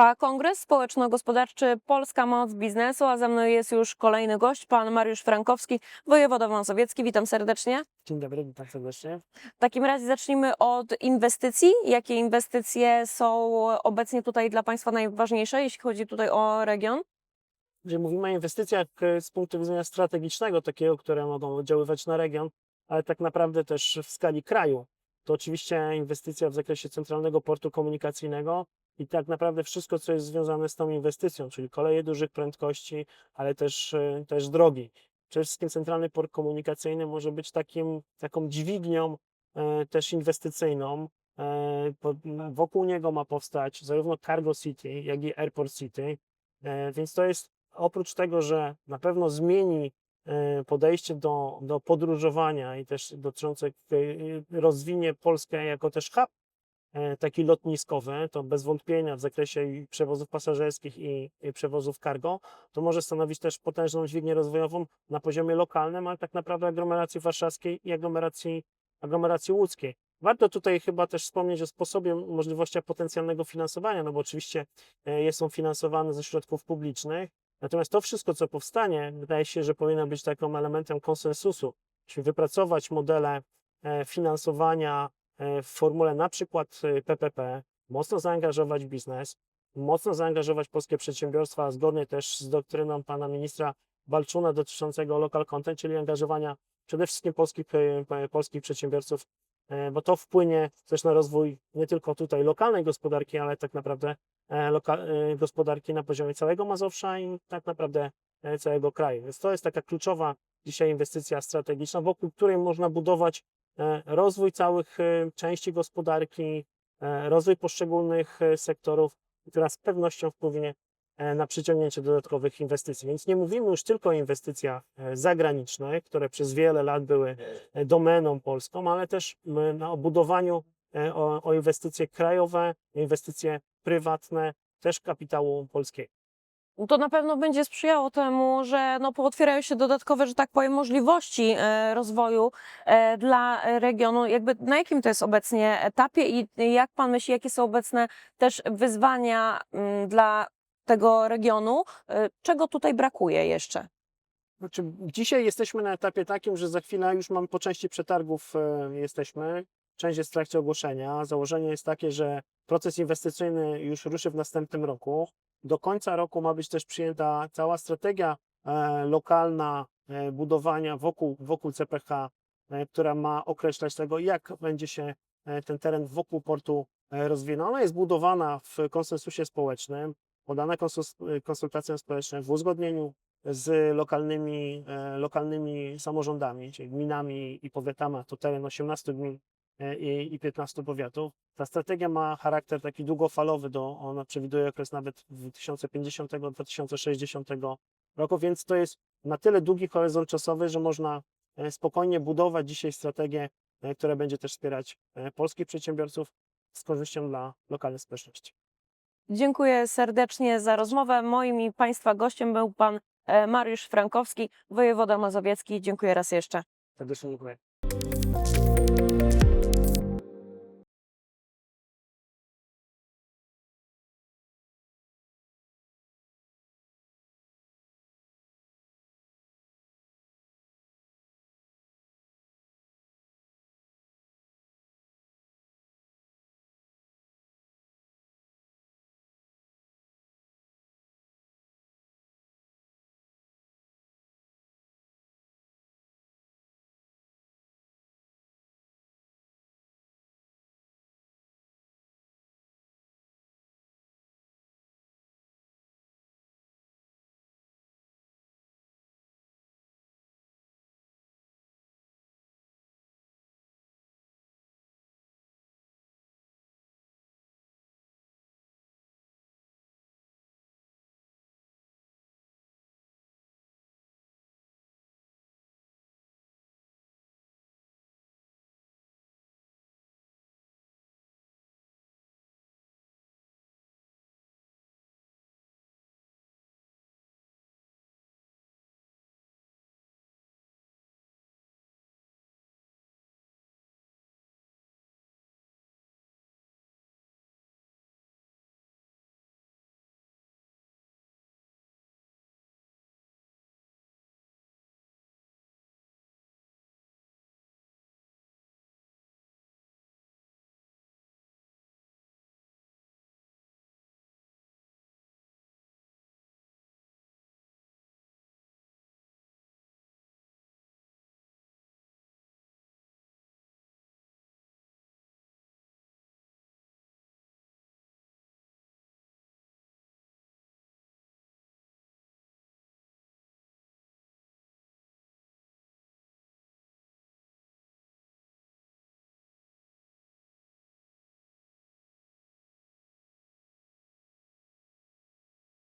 Trwa kongres społeczno-gospodarczy Polska Moc Biznesu, a ze mną jest już kolejny gość, pan Mariusz Frankowski, wojewoda mazowiecki. Witam serdecznie. Dzień dobry, witam serdecznie. W takim razie zacznijmy od inwestycji. Jakie inwestycje są obecnie tutaj dla Państwa najważniejsze, jeśli chodzi tutaj o region? Gdzie mówimy o inwestycjach e, z punktu widzenia strategicznego, takiego, które mogą oddziaływać na region, ale tak naprawdę też w skali kraju. To oczywiście inwestycja w zakresie centralnego portu komunikacyjnego i tak naprawdę wszystko, co jest związane z tą inwestycją, czyli koleje dużych prędkości, ale też, e, też drogi. Przede wszystkim centralny port komunikacyjny może być takim, taką dźwignią e, też inwestycyjną. E, po- wokół niego ma powstać zarówno Cargo City, jak i Airport City. E, Więc to jest oprócz tego, że na pewno zmieni e, podejście do, do podróżowania i też dotyczące e, rozwinie Polskę jako też hub taki lotniskowy, to bez wątpienia w zakresie przewozów pasażerskich i, przewozów cargo, to może stanowić też potężną dźwignię rozwojową na poziomie lokalnym, ale tak naprawdę aglomeracji warszawskiej i aglomeracji, aglomeracji łódzkiej. Warto tutaj chyba też wspomnieć o sposobie możliwości potencjalnego finansowania, no bo oczywiście e, jest on finansowany ze środków publicznych, natomiast to wszystko, co powstanie, wydaje się, że powinno być takim elementem konsensusu, czyli wypracować modele e, finansowania e, w formule na przykład e, PPP, mocno zaangażować biznes, mocno zaangażować polskie przedsiębiorstwa, zgodnie też z doktryną pana ministra Balczuna dotyczącego local content, czyli angażowania przede wszystkim polskich, e, polskich przedsiębiorców, e, bo to wpłynie też na rozwój nie tylko tutaj lokalnej gospodarki, ale tak naprawdę e, e, gospodarki na poziomie całego Mazowsza i tak naprawdę e, całego kraju. Więc to jest taka kluczowa dzisiaj inwestycja strategiczna, wokół której można budować e, rozwój całych e, części gospodarki, e, rozwój poszczególnych e, sektorów, która z pewnością wpłynie e, na przyciągnięcie dodatkowych inwestycji. Więc nie mówimy już tylko o inwestycjach e, zagranicznych, które przez wiele lat były e, domeną polską, ale też na budowaniu e, o, o inwestycje krajowe, inwestycje prywatne, też kapitału polskiego. To na pewno będzie sprzyjało temu, że no, pootwierają się dodatkowe, że tak powiem, możliwości e, rozwoju e, dla regionu. Jakby na jakim to jest obecnie etapie i jak Pan myśli, jakie są obecne też wyzwania mm, dla tego regionu? E, Czego tutaj brakuje jeszcze? Znaczy, dzisiaj jesteśmy na etapie takim, że za chwilę już mam po części przetargów jesteśmy. Część jest w trakcie ogłoszenia. Założenie jest takie, że proces inwestycyjny już ruszy w następnym roku. Do końca roku ma być też przyjęta cała strategia e, lokalna e, budowania wokół, wokół CPH, e, która ma określać tego, jak będzie się ten teren wokół portu rozwijał. Ona jest budowana w konsensusie społecznym, podana konsultacjom społecznym w uzgodnieniu z lokalnymi, lokalnymi samorządami, czyli gminami i powiatami, to teren 18 gmin i, i 15 powiatów. Ta strategia ma charakter taki długofalowy, do, ona przewiduje okres nawet 2050-2060 roku, więc to jest na tyle długi horyzont czasowy, że można e, spokojnie budować dzisiaj strategię, e, która będzie też wspierać e, polskich przedsiębiorców z korzyścią dla lokalnej społeczności. Dziękuję serdecznie za rozmowę. Moim i Państwa gościem był Pan e, Mariusz Frankowski, wojewoda mazowiecki. Dziękuję raz jeszcze. Serdecznie dziękuję.